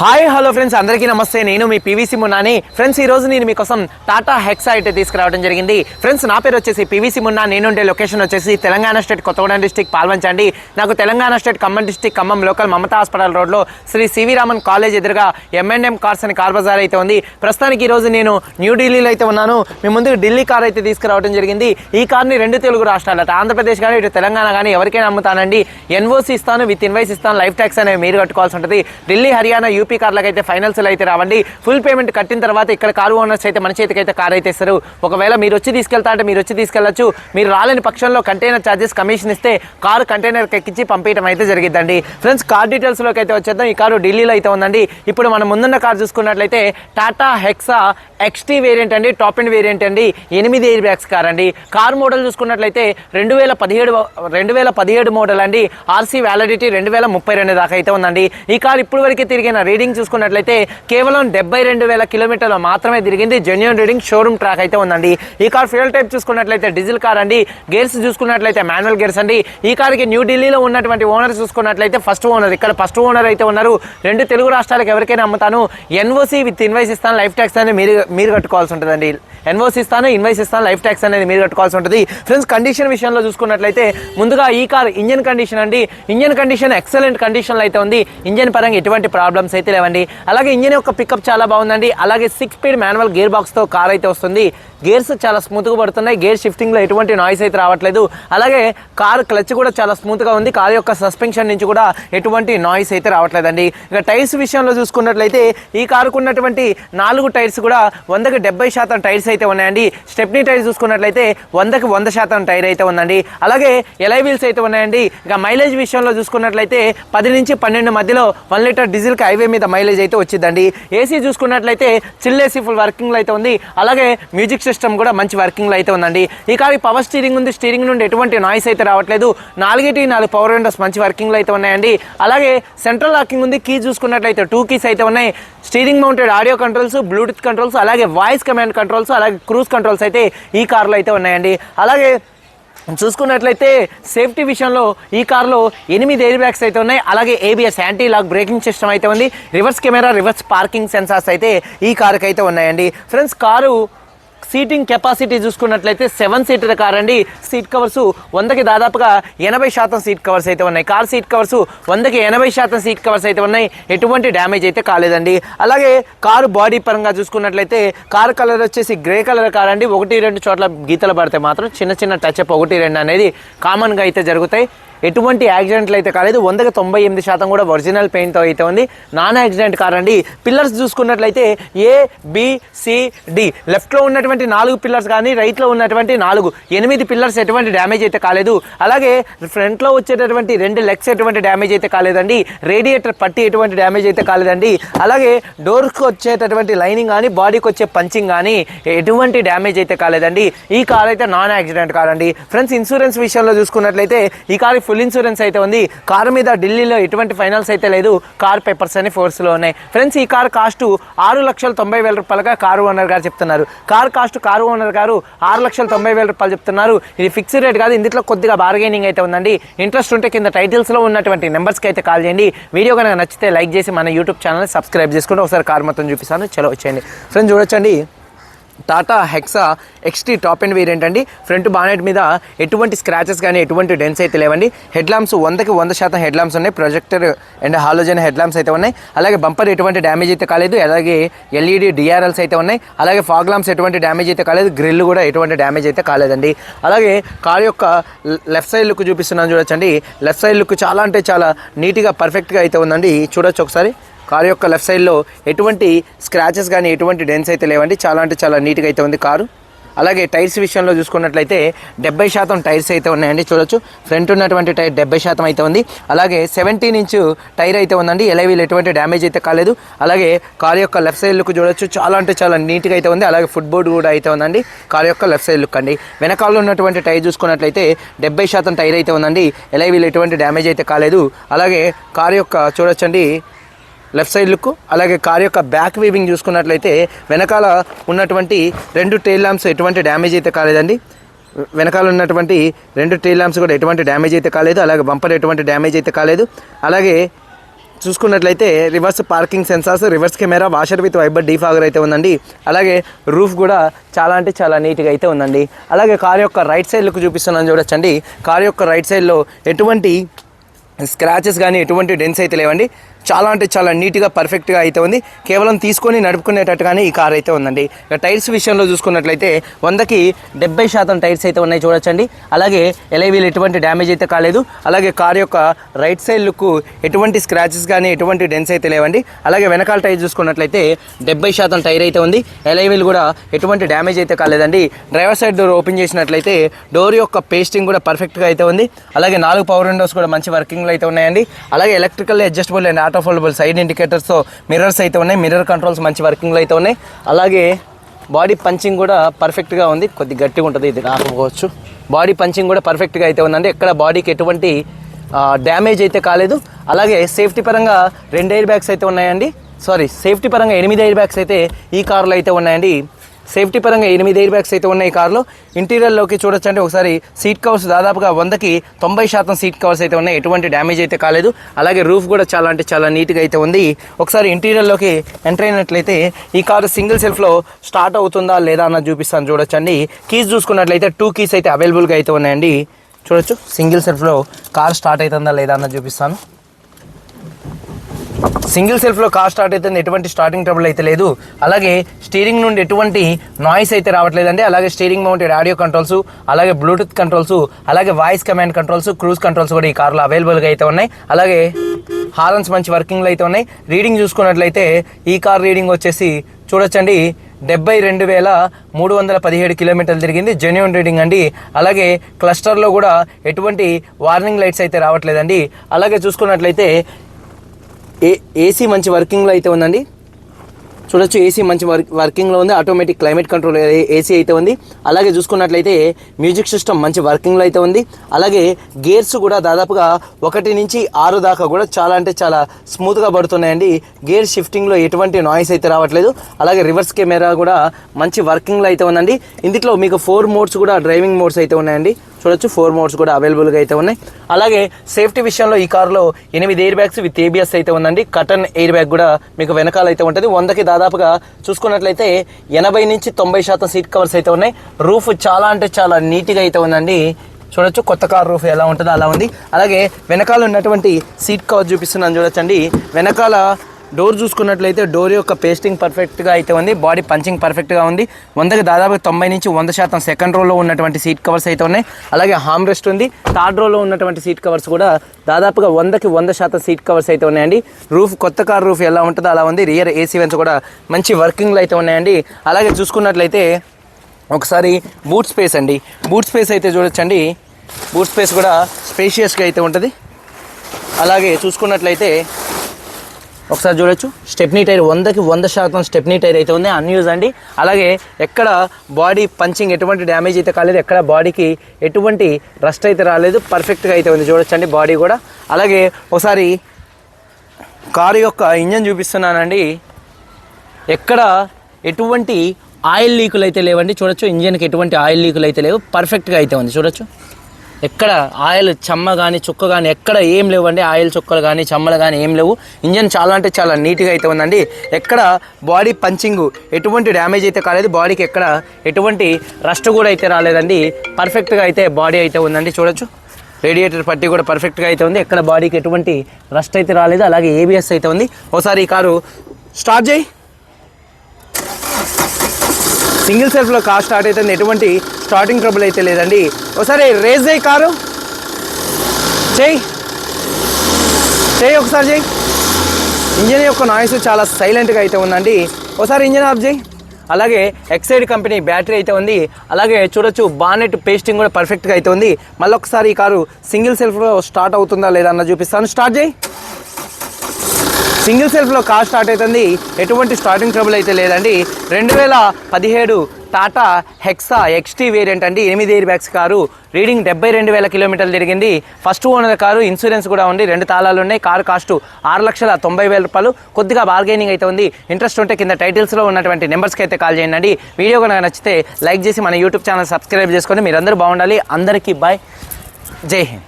Hi hello friends అందరికీ నమస్తే. నేను మీ పీవీసీ మున్నాని. ఫ్రెండ్స్ ఈ రోజు నేను మీకోసం టాటా హెక్సా అయితే తీసుకురావడం జరిగింది. ఫ్రెండ్స్ నా పేరు వచ్చేసి పీవీసీ మున్నా. నేనుండే లొకేషన్ వచ్చేసి తెలంగాణ స్టేట్ కొత్తగూడెం డిస్టిక్ పాల్వంచండి. నాకు Telangana state Khammam district Khammam local Mamata hospital రోడ్లో శ్రీ సివి రామన్ కాలేజ్ ఎదురుగా ఎంఎన్ఎం కార్స్ అని కార్ బజార్ అయితే ఉంది. ప్రస్తుతానికి ఈ రోజు నేను న్యూఢిల్లీలో అయితే ఉన్నాను. మీ ముందు ఢిల్లీ కార్ అయితే తీసుకురావడం జరిగింది. ఈ కార్ని రెండు తెలుగు రాష్ట్రాలట ఆంధ్రప్రదేశ్ కానీ ఇటు తెలంగాణ కానీ ఎవరికైనా అమ్ముతానండి. ఎన్ఓసి ఇస్తాను విత్ ఇన్వైస్ ఇస్తాను లైఫ్ ట్యాక్స్ అనేవి మీరు కట్టుకోవాల్సి ఉంటుంది. ఢిల్లీ హర్యానా యూపీ కార్లకు అయితే ఫైనల్స్ అయితే రావండి. ఫుల్ పేమెంట్ కట్టిన తర్వాత ఇక్కడ కారు ఓనర్స్ అయితే మన చేతికి అయితే కార్ అయితే ఇస్తారు. ఒకవేళ మీరు వచ్చి తీసుకెళ్తా అంటే మీరు వచ్చి తీసుకెళ్ళొచ్చు మీరు రాలేని పక్షంలో కంటైనర్ ఛార్జెస్ కమిషన్ ఇస్తే కారు కంటైనర్ ఎక్కించి పంపించడం అయితే జరిగిద్దండి. ఫ్రెండ్స్ కార్ డీటెయిల్స్లోకి అయితే వచ్చేద్దాం. ఈ కారు ఢిల్లీలో అయితే ఉందండి. ఇప్పుడు మనం ముందున్న కార్ చూసుకున్నట్లయితే టాటా హెక్సా ఎక్స్టీ వేరియంట్ అండి. టాప్ అండ్ వేరియంట్ అండి. ఎనిమిది ఎయిర్ బ్యాగ్స్ కార్ అండి. కార్ మోడల్ చూసుకున్నట్లయితే రెండు వేల పదిహేడు రెండు వేల పదిహేడు మోడల్ అండి. ఆర్సీ వ్యాలిడిటీ రెండు వేల ముప్పై రెండు దాకా అయితే ఉందండి. ఈ కార్ ఇప్పుడు వరకు తిరిగిన రీడింగ్ చూసుకున్నట్లయితే కేవలం డెబ్బై రెండు వేల కిలోమీటర్లు మాత్రమే తిరిగింది. జెన్యున్ రీడింగ్ షోరూమ్ ట్రాక్ అయితే ఉందండి. ఈ కార్ ఫ్యూల్ టైప్ చూసుకున్నట్లయితే డీజిల్ కార్ అండి. గేర్స్ చూసుకున్నట్లయితే మాన్యువల్ గేర్స్ అండి. ఈ కార్కి న్యూ ఢిల్లీలో ఉన్నటువంటి ఓనర్ చూసుకున్నట్లయితే ఫస్ట్ ఓనర్ ఇక్కడ ఫస్ట్ ఓనర్ అయితే ఉన్నారు. రెండు తెలుగు రాష్ట్రాలకు ఎవరికైనా అమ్ముతాను. ఎన్ఓసి విత్ ఇన్వైస్ ఇస్తాను. లైఫ్ ట్యాక్స్ అని మీరు మీరు కట్టుకోవాల్సి ఉంటుందండి. ఎన్ఓసి ఇస్తాను ఇన్వైస్ ఇస్తాను లైఫ్ ట్యాక్స్ అనేది మీరు కట్టుకోవాల్సి ఉంటుంది. ఫ్రెండ్స్ కండిషన్ విషయంలో చూసుకున్నట్లయితే ముందుగా ఈ కార్ ఇంజన్ కండిషన్ అండి. ఇంజన్ కండిషన్ ఎక్సలెంట్ కండిషన్లో అయితే ఉంది. ఇంజన్ పరంగా ఎటువంటి ప్రాబ్లమ్స్ అయితే లేవండి. అలాగే ఇంజన్ యొక్క పికప్ చాలా బాగుందండి. అలాగే సిక్స్ స్పీడ్ మాన్యువల్ గేర్ బాక్స్తో కార్ అయితే వస్తుంది. గేర్స్ చాలా స్మూత్గా పడుతున్నాయి. గేర్ షిఫ్టింగ్లో ఎటువంటి నాయిస్ అయితే రావట్లేదు. అలాగే కార్ క్లచ్ కూడా చాలా స్మూత్గా ఉంది. కార్ యొక్క సస్పెన్షన్ నుంచి కూడా ఎటువంటి నాయిస్ అయితే రావట్లేదండి. ఇక టైర్స్ విషయంలో చూసుకున్నట్లయితే ఈ కారుకు ఉన్నటువంటి నాలుగు టైర్స్ కూడా వందకి డెబ్బై శాతం టైర్స్ అయితే ఉన్నాయండి. స్టెప్నీ టైర్ చూసుకున్నట్లయితే వందకి వంద శాతం టైర్ అయితే ఉందండి. అలాగే ఎలై వీల్స్ అయితే ఉన్నాయండి. ఇక మైలేజ్ విషయంలో చూసుకున్నట్లయితే పది నుంచి పన్నెండు మధ్యలో వన్ లీటర్ డీజిల్కి హైవే మీద మైలేజ్ అయితే వచ్చిందండి. ఏసీ చూసుకున్నట్లయితే చిల్ ఏసీ ఫుల్ వర్కింగ్లో అయితే ఉంది. అలాగే మ్యూజిక్ సిస్టమ్ కూడా మంచి వర్కింగ్లో అయితే ఉందండి. ఇక అవి పవర్ స్టీరింగ్ ఉంది. స్టీరింగ్ నుండి ఎటువంటి నాయిస్ అయితే రావట్లేదు. నాలుగేటి నాలుగు పవర్ విండోస్ మంచి వర్కింగ్లో అయితే ఉన్నాయండి. అలాగే సెంట్రల్ లాకింగ్ ఉంది. కీ చూసుకున్నట్లయితే టూ కీస్ అయితే ఉన్నాయి. Steering mounted audio controls Bluetooth controls అలాగే వాయిస్ కమాండ్ కంట్రోల్స్ అలాగే క్రూజ్ కంట్రోల్స్ అయితే ఈ కార్లో అయితే ఉన్నాయండి. అలాగే చూసుకున్నట్లయితే సేఫ్టీ విషయంలో ఈ కార్లో ఎనిమిది ఎయిర్ బ్యాగ్స్ అయితే ఉన్నాయి. అలాగే ABS anti lock braking system అయితే ఉంది. Reverse camera reverse parking sensors అయితే ఈ కారుకి అయితే ఉన్నాయండి. ఫ్రెండ్స్ కారు సీటింగ్ కెపాసిటీ చూసుకున్నట్లయితే సెవెన్ సీటర్ కార్ అండి సీట్ కవర్స్ వందకి దాదాపుగా ఎనభై శాతం సీట్ కవర్స్ అయితే ఉన్నాయి. కార్ సీట్ కవర్స్ వందకి ఎనభై శాతం సీట్ కవర్స్ అయితే ఉన్నాయి. ఎటువంటి డ్యామేజ్ అయితే కాలేదండి. అలాగే కారు బాడీ పరంగా చూసుకున్నట్లయితే కారు కలర్ వచ్చేసి గ్రే కలర్ కార్ అండి ఒకటి రెండు చోట్ల గీతలు పడితే మాత్రం చిన్న చిన్న టచ్ అప్ ఒకటి రెండు అనేది కామన్గా అయితే జరుగుతాయి. ఎటువంటి యాక్సిడెంట్లు అయితే కాలేదు. వందకి తొంభై ఎనిమిది శాతం కూడా ఒరిజినల్ పెయింట్తో అయితే ఉంది. నాన్ యాక్సిడెంట్ కార్ అండి పిల్లర్స్ చూసుకున్నట్లయితే ఏ బిసిడి లెఫ్ట్లో ఉన్నటువంటి నాలుగు పిల్లర్స్ కానీ రైట్లో ఉన్నటువంటి నాలుగు. ఎనిమిది పిల్లర్స్ ఎటువంటి డ్యామేజ్ అయితే కాలేదు. అలాగే ఫ్రంట్లో వచ్చేటటువంటి రెండు లెగ్స్ ఎటువంటి డ్యామేజ్ అయితే కాలేదండి. రేడియేటర్ పట్టి ఎటువంటి డ్యామేజ్ అయితే కాలేదండి. అలాగే డోర్కి వచ్చేటటువంటి లైనింగ్ కానీ బాడీకి వచ్చే పంచింగ్ కానీ ఎటువంటి డ్యామేజ్ అయితే కాలేదండి. ఈ కార్ అయితే నాన్ యాక్సిడెంట్ కార్ అండి ఫ్రెండ్స్ ఇన్సూరెన్స్ విషయంలో చూసుకున్నట్లయితే ఈ కార్ ఫుల్ ఇన్సూరెన్స్ అయితే ఉంది. కారు మీద ఢిల్లీలో ఎటువంటి ఫైనల్స్ అయితే లేదు. కార్ పేపర్స్ అని ఫోర్స్లో ఉన్నాయి. ఫ్రెండ్స్ ఈ కార్ కాస్ట్ ఆరు లక్షల తొంభై వేల రూపాయలుగా కారు ఓనర్ గారు చెప్తున్నారు. కార్ కాస్ట్ కారు ఓనర్ గారు ఆరు లక్షల తొంభై వేల రూపాయలు చెప్తున్నారు. ఇది ఫిక్స్డ్ రేట్ కాదు ఇందులో కొద్దిగా బార్గెనింగ్ అయితే ఉందండి. ఇంట్రెస్ట్ ఉంటే కింద టైటిల్స్లో ఉన్నటువంటి నెంబర్స్కి అయితే కాల్ చేయండి. వీడియో కనుక నచ్చితే లైక్ చేసి మన యూట్యూబ్ ఛానల్ సబ్స్క్రైబ్ చేసుకుంటే ఒకసారి కార్ మొత్తం చూపిస్తాను. చలో వచ్చేయండి. ఫ్రెండ్స్ చూడొచ్చండి. Tata Hexa XT top end variant అండి. ఫ్రంట్ బానెట్ మీద ఎటువంటి స్క్రాచెస్ కానీ ఎటువంటి డెన్స్ అయితే లేవండి. హెడ్ ల్యాంప్స్ వందకి వంద శాతం హెడ్ ల్యాంప్స్ ఉన్నాయి. Projector and halogen head lamps అయితే ఉన్నాయి. అలాగే బంపర్ ఎటువంటి డ్యామేజ్ అయితే కాలేదు. అలాగే ఎల్ఈడి డిఆర్ఎల్స్ అయితే ఉన్నాయి. అలాగే ఫాగ్ ల్యాంప్స్ ఎటువంటి డ్యామేజ్ అయితే కాలేదు. గ్రిల్ కూడా ఎటువంటి డ్యామేజ్ అయితే కాలేదండి. అలాగే కార్ యొక్క లెఫ్ట్ సైడ్ లుక్ చూపిస్తున్నాను చూడొచ్చండి. లెఫ్ట్ సైడ్ లుక్ చాలా అంటే చాలా నీట్గా పర్ఫెక్ట్గా అయితే ఉందండి. చూడొచ్చు ఒకసారి. కారు యొక్క లెఫ్ట్ సైడ్లో ఎటువంటి స్క్రాచెస్ కానీ ఎటువంటి డెన్స్ అయితే లేవండి. చాలా అంటే చాలా నీట్గా అయితే ఉంది కారు. అలాగే టైర్స్ విషయంలో చూసుకున్నట్లయితే డెబ్బై శాతం టైర్స్ అయితే ఉన్నాయండి. చూడొచ్చు. ఫ్రంట్ ఉన్నటువంటి టైర్ డెబ్బై శాతం అయితే ఉంది. అలాగే సెవెంటీన్ ఇంచు టైర్ అయితే ఉందండి. ఎలవీలు ఎటువంటి డ్యామేజ్ అయితే కాలేదు. అలాగే కారు యొక్క లెఫ్ట్ సైడ్ లుక్ చూడొచ్చు. చాలా అంటే చాలా నీట్గా అయితే ఉంది. అలాగే ఫుట్ బోర్డు కూడా అయితే ఉందండి. కారు యొక్క లెఫ్ట్ సైడ్ లుక్ అండి. వెనకాల ఉన్నటువంటి టైర్ చూసుకున్నట్లయితే డెబ్బై శాతం టైర్ అయితే ఉందండి. ఎలవీలు ఎటువంటి డ్యామేజ్ అయితే కాలేదు. అలాగే కారు యొక్క చూడొచ్చండి. లెఫ్ట్ సైడ్ లుక్ అలాగే కార్ యొక్క బ్యాక్ వీవింగ్ చూసుకున్నట్లయితే వెనకాల ఉన్నటువంటి రెండు టైల్ ల్యాంప్స్ ఎటువంటి డ్యామేజ్ అయితే కాలేదండి. వెనకాల ఉన్నటువంటి రెండు టైల్ ల్యాంప్స్ కూడా ఎటువంటి డ్యామేజ్ అయితే కాలేదు అలాగే బంపర్ ఎటువంటి డ్యామేజ్ అయితే కాలేదు. అలాగే చూసుకున్నట్లయితే reverse parking sensors reverse camera washer with wiper defogger అయితే ఉందండి. అలాగే రూఫ్ కూడా చాలా అంటే చాలా నీట్గా అయితే ఉందండి. అలాగే కార్ యొక్క రైట్ సైడ్ లుక్ చూపిస్తున్నాను చూడొచ్చండి. కార్ యొక్క రైట్ సైడ్లో ఎటువంటి స్క్రాచెస్ కానీ ఎటువంటి డెన్స్ అయితే లేవండి. చాలా అంటే చాలా నీట్గా పర్ఫెక్ట్గా అయితే ఉంది. కేవలం తీసుకొని నడుపుకునేటట్టుగానే ఈ కార్ అయితే ఉందండి. ఇక టైర్స్ విషయంలో చూసుకున్నట్లయితే వందకి డెబ్బై శాతం టైర్స్ అయితే ఉన్నాయి చూడొచ్చండి. అలాగే ఎలైవీలు ఎటువంటి డ్యామేజ్ అయితే కాలేదు. అలాగే కార్ యొక్క రైట్ సైడ్ లుక్ ఎటువంటి స్క్రాచెస్ కానీ ఎటువంటి డెన్స్ అయితే లేవండి. అలాగే వెనకాల టైర్ చూసుకున్నట్లయితే డెబ్బై శాతం టైర్ అయితే ఉంది. ఎలైవీలు కూడా ఎటువంటి డ్యామేజ్ అయితే కాలేదండి. డ్రైవర్ సైడ్ డోర్ ఓపెన్ చేసినట్లయితే డోర్ యొక్క పేస్టింగ్ కూడా పర్ఫెక్ట్గా అయితే ఉంది. అలాగే నాలుగు పవర్ విండోస్ కూడా మంచి వర్కింగ్లో అయితే ఉన్నాయండి. అలాగే electrical adjustable and auto foldable side ఇండికేటర్స్తో mirrors అయితే ఉన్నాయి. మిర్రర్ కంట్రోల్స్ మంచి వర్కింగ్లో అయితే ఉన్నాయి. అలాగే బాడీ పంచింగ్ కూడా పర్ఫెక్ట్గా ఉంది. కొద్ది గట్టిగా ఉంటుంది. ఇది రాకపోవచ్చు బాడీ పంచింగ్ కూడా పర్ఫెక్ట్గా అయితే ఉందండి. ఎక్కడ బాడీకి ఎటువంటి డ్యామేజ్ అయితే కాలేదు. అలాగే సేఫ్టీ పరంగా రెండు ఎయిర్ బ్యాగ్స్ అయితే ఉన్నాయండి. సారీ సేఫ్టీ పరంగా ఎనిమిది ఎయిర్ బ్యాగ్స్ అయితే ఈ కార్లో అయితే ఉన్నాయండి. సేఫ్టీ పరంగా ఎనిమిది ఎయిర్ బ్యాగ్స్ అయితే ఉన్నాయి కారులో. కార్లో ఇంటీరియర్లోకి చూడొచ్చంటే ఒకసారి సీట్ కవర్స్ దాదాపుగా వందకి తొంభై శాతం సీట్ కవర్స్ అయితే ఉన్నాయి. ఎటువంటి డ్యామేజ్ అయితే కాలేదు. అలాగే రూఫ్ కూడా చాలా అంటే చాలా నీట్గా అయితే ఉంది. ఒకసారి ఇంటీరియర్లోకి ఎంటర్ అయినట్లయితే ఈ కారు సింగిల్ సెల్ఫ్లో స్టార్ట్ అవుతుందా లేదా అన్నది చూపిస్తాను చూడొచ్చండి. కీస్ చూసుకున్నట్లయితే టూ కీస్ అయితే అవైలబుల్గా అయితే ఉన్నాయండి. చూడొచ్చు సింగిల్ సెల్ఫ్లో కార్ స్టార్ట్ అవుతుందా లేదా అన్నది చూపిస్తాను. సింగిల్ సెల్ఫ్లో కార్ స్టార్ట్ అవుతుంది ఎటువంటి స్టార్టింగ్ ట్రబుల్ అయితే లేదు. అలాగే స్టీరింగ్ నుండి ఎటువంటి నాయిస్ అయితే రావట్లేదండి. అలాగే స్టీరింగ్ మౌంటెడ్ ఆడియో కంట్రోల్స్ అలాగే బ్లూటూత్ కంట్రోల్స్ అలాగే voice command controls cruise controls కూడా ఈ కార్లో అవైలబుల్గా అయితే ఉన్నాయి. అలాగే హారన్స్ మంచి వర్కింగ్లో అయితే ఉన్నాయి. రీడింగ్ చూసుకున్నట్లయితే ఈ కార్ రీడింగ్ వచ్చేసి చూడొచ్చండి. డెబ్బై రెండు వేల మూడు వందల పదిహేడు కిలోమీటర్లు తిరిగింది. జెన్యున్ రీడింగ్ అండి. అలాగే క్లస్టర్లో కూడా ఎటువంటి వార్నింగ్ లైట్స్ అయితే రావట్లేదండి. అలాగే చూసుకున్నట్లయితే ఏ ఏసీ మంచి వర్కింగ్లో అయితే ఉందండి. చూడొచ్చు ఏసీ మంచి వర్క్ వర్కింగ్లో ఉంది. ఆటోమేటిక్ క్లైమేట్ కంట్రోల్ ఏసీ అయితే ఉంది. అలాగే చూసుకున్నట్లయితే మ్యూజిక్ సిస్టమ్ మంచి వర్కింగ్లో అయితే ఉంది. అలాగే గేర్స్ కూడా దాదాపుగా ఒకటి నుంచి ఆరు దాకా కూడా చాలా అంటే చాలా స్మూత్గా పడుతున్నాయండి. గేర్ షిఫ్టింగ్లో ఎటువంటి నాయిస్ అయితే రావట్లేదు. అలాగే రివర్స్ కెమెరా కూడా మంచి వర్కింగ్లో అయితే ఉందండి. ఇందులో మీకు ఫోర్ మోడ్స్ కూడా డ్రైవింగ్ మోడ్స్ అయితే ఉన్నాయండి. చూడొచ్చు. ఫోర్ మోడ్స్ కూడా అవైలబుల్గా అయితే ఉన్నాయి. అలాగే సేఫ్టీ విషయంలో ఈ కార్లో ఎనిమిది ఎయిర్ బ్యాగ్స్ విత్ ఏబిఎస్ అయితే ఉందండి. కటన్ ఎయిర్ బ్యాగ్ కూడా మీకు వెనకాల అయితే ఉంటుంది. వందకి దాదాపుగా చూసుకున్నట్లయితే ఎనభై నుంచి తొంభై శాతం సీట్ కవర్స్ అయితే ఉన్నాయి. రూఫ్ చాలా అంటే చాలా నీట్గా అయితే ఉందండి. చూడొచ్చు కొత్త కార్ రూఫ్ ఎలా ఉంటుందో అలా ఉంది. అలాగే వెనకాల ఉన్నటువంటి సీట్ కవర్ చూపిస్తున్నాను చూడొచ్చండి. వెనకాల డోర్ చూసుకున్నట్లయితే డోర్ యొక్క పేస్టింగ్ పర్ఫెక్ట్గా అయితే ఉంది. బాడీ పంచింగ్ పర్ఫెక్ట్గా ఉంది. వందకి దాదాపు తొంభై నుంచి వంద శాతం సెకండ్ రోలో ఉన్నటువంటి సీట్ కవర్స్ అయితే ఉన్నాయి. అలాగే హామ్ రెస్ట్ ఉంది. థర్డ్ రోలో ఉన్నటువంటి సీట్ కవర్స్ కూడా దాదాపుగా వందకి వంద శాతం సీట్ కవర్స్ అయితే ఉన్నాయండి. రూఫ్ కొత్త కార్ రూఫ్ ఎలా ఉంటుందో అలా ఉంది. రియర్ ఏసీ వెన్స్ కూడా మంచి వర్కింగ్లో అయితే ఉన్నాయండి. అలాగే చూసుకున్నట్లయితే ఒకసారి బూట్ స్పేస్ అండి. బూట్ స్పేస్ అయితే చూడొచ్చండి. బూట్ స్పేస్ కూడా స్పేషియస్గా అయితే ఉంటుంది. అలాగే చూసుకున్నట్లయితే ఒకసారి చూడొచ్చు. స్టెప్నీ టైర్ వందకి వంద శాతం స్టెప్నీ టైర్ అయితే ఉంది. అన్యూజ్ అండి. అలాగే ఎక్కడ బాడీ పంచింగ్ ఎటువంటి డ్యామేజ్ అయితే కాలేదు ఎక్కడ బాడీకి ఎటువంటి రస్ట్ అయితే రాలేదు పర్ఫెక్ట్గా అయితే ఉంది. చూడొచ్చండి బాడీ కూడా. అలాగే ఒకసారి కారు యొక్క ఇంజన్ చూపిస్తున్నానండి. ఎక్కడ ఎటువంటి ఆయిల్ లీకులు అయితే లేవండి. చూడొచ్చు ఇంజన్కి ఎటువంటి ఆయిల్ లీకులు అయితే లేవు. పర్ఫెక్ట్గా అయితే ఉంది. చూడొచ్చు. ఎక్కడ ఆయిల్ చెమ్మ కానీ చుక్క కానీ ఎక్కడ ఏం లేవండి ఆయిల్ చుక్కలు కానీ చెమ్మలు కానీ ఏం లేవు. ఇంజన్ చాలా అంటే చాలా నీట్గా అయితే ఉందండి. ఎక్కడ బాడీ పంచింగ్ ఎటువంటి డ్యామేజ్ అయితే కాలేదు. బాడీకి ఎక్కడ ఎటువంటి రస్ట్ కూడా అయితే రాలేదండి. పర్ఫెక్ట్గా అయితే బాడీ అయితే ఉందండి. చూడొచ్చు. రేడియేటర్ పట్టి కూడా పర్ఫెక్ట్గా అయితే ఉంది. ఎక్కడ బాడీకి ఎటువంటి రస్ట్ అయితే రాలేదు. అలాగే ఏబిఎస్ అయితే ఉంది. ఒకసారి ఈ కారు స్టార్ట్ చేయి. సింగిల్ సెల్ఫ్లో కార్ స్టార్ట్ అవుతుంది ఎటువంటి స్టార్టింగ్ ట్రబుల్ అయితే లేదండి. ఒకసారి రేజ్ చేయి కారు. చేయి. చేయి ఒకసారి చేయి. ఇంజన్ యొక్క నాయిస్ చాలా సైలెంట్గా అయితే ఉందండి. ఒకసారి ఇంజన్ ఆఫ్ చేయి. అలాగే ఎక్సైడ్ కంపెనీ బ్యాటరీ అయితే ఉంది. అలాగే చూడొచ్చు బానెట్ పేస్టింగ్ కూడా పర్ఫెక్ట్గా అయితే ఉంది. మళ్ళీ ఒకసారి ఈ కారు సింగిల్ సెల్ఫ్లో స్టార్ట్ అవుతుందా లేదా అన్న చూపిస్తాను. స్టార్ట్ చేయి. సింగిల్ సెల్ఫ్లో కార్ స్టార్ట్ అవుతుంది. ఎటువంటి స్టార్టింగ్ ట్రబుల్ అయితే లేదండి. రెండు వేల పదిహేడు టాటా హెక్సా ఎక్స్టీ వేరియంట్ అండి. ఎనిమిది ఎయిర్ బ్యాగ్స్ కారు. రీడింగ్ డెబ్బై రెండు వేల కిలోమీటర్లు తిరిగింది ఫస్ట్ ఓనర్ కారు ఇన్సూరెన్స్ కూడా ఉంది. రెండు తాళాలు ఉన్నాయి. కారు కాస్ట్ ఆరు లక్షల తొంభై వేల రూపాయలు. కొద్దిగా బార్గెనింగ్ అయితే ఉంది. ఇంట్రెస్ట్ ఉంటే కింద టైటిల్స్లో ఉన్నటువంటి నెంబర్స్కి అయితే కాల్ చేయండి. వీడియో కనుక నచ్చితే లైక్ చేసి మన యూట్యూబ్ ఛానల్ సబ్స్క్రైబ్ చేసుకొని మీరందరూ బాగుండాలి. అందరికీ బాయ్ జై హింద్.